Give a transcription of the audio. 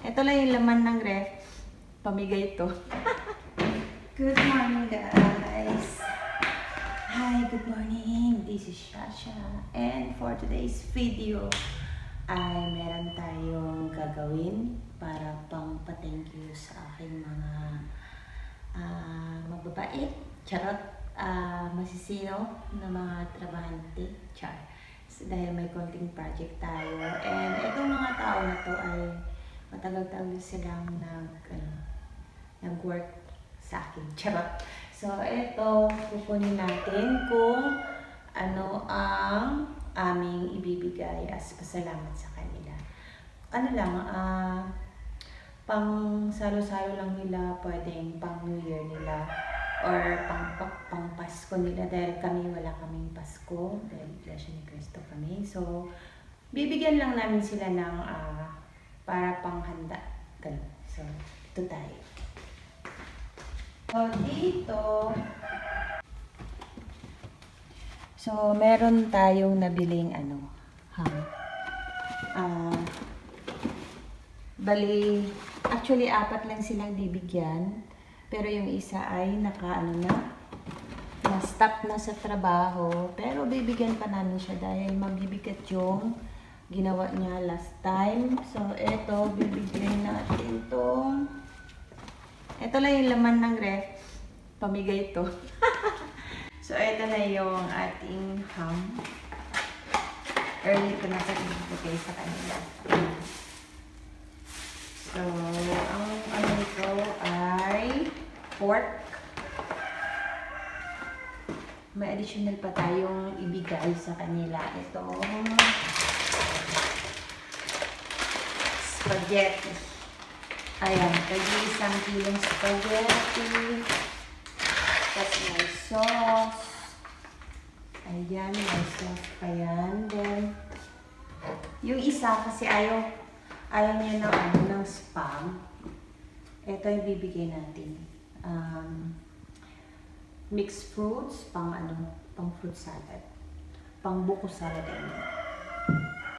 Ito lang yung laman ng ref. Pamigay ito. good morning, guys. Hi, good morning. This is Shasha. And for today's video, ay meron tayong gagawin para pang pa-thank you sa aking mga ah, mababait, charot, ah, masisino na mga trabahante, char. So, dahil may konting project tayo. And itong mga tao na to ay matagal-tagal silang nag, ano, nag-work sa akin. Charot. So, ito, kukunin natin kung ano ang aming ibibigay as pasalamat sa kanila. Ano lang, ah, pang salo-salo lang nila, pwedeng pang New Year nila or pang, pang, pang Pasko nila dahil kami wala kaming Pasko dahil Iglesia ni Cristo kami. So, bibigyan lang namin sila ng ah, para panghanda. Ganun. So, ito tayo. So, dito, so, meron tayong nabiling ano, ham. Ah, bali, actually, apat lang silang bibigyan. Pero yung isa ay naka, ano na, na-stop na sa trabaho. Pero bibigyan pa namin siya dahil mabibigat yung ginawa niya last time. So, eto, bibigyan natin tong ito lang yung laman ng ref. Pamigay ito. so, ito na yung ating ham. Early ko na ito ibigay sa kanila. So, ang ano nito ay pork. May additional pa tayong ibigay sa kanila. Ito, spaghetti. Ayan, tagi isang kilong spaghetti. Tapos may sauce. Ayan, may sauce pa yan. Then, yung isa kasi ayaw, ayaw niya ng, ano, ng spam. Ito yung bibigay natin. Um, mixed fruits, pang ano, pang fruit salad. Pang buko salad, mean.